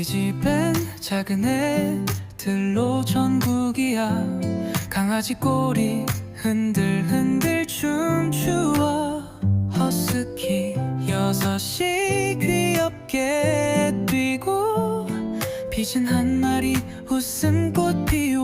우리 집엔 작은 애들로 전국이야. 강아지 꼬리 흔들흔들 춤추어. 허스키 여섯시 귀엽게 뛰고 빛은 한 마리 웃음꽃 피우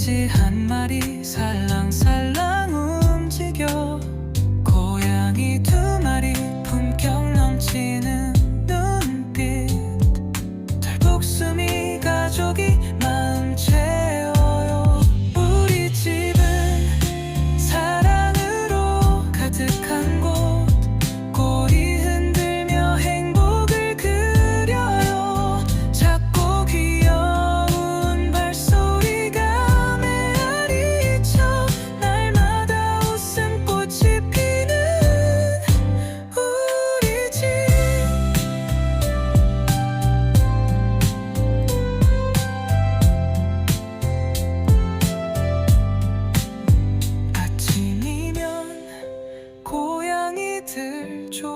돼지 한 마리 살랑살랑.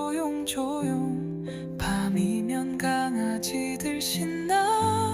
조용조용. 밤이면 강아지들 신나.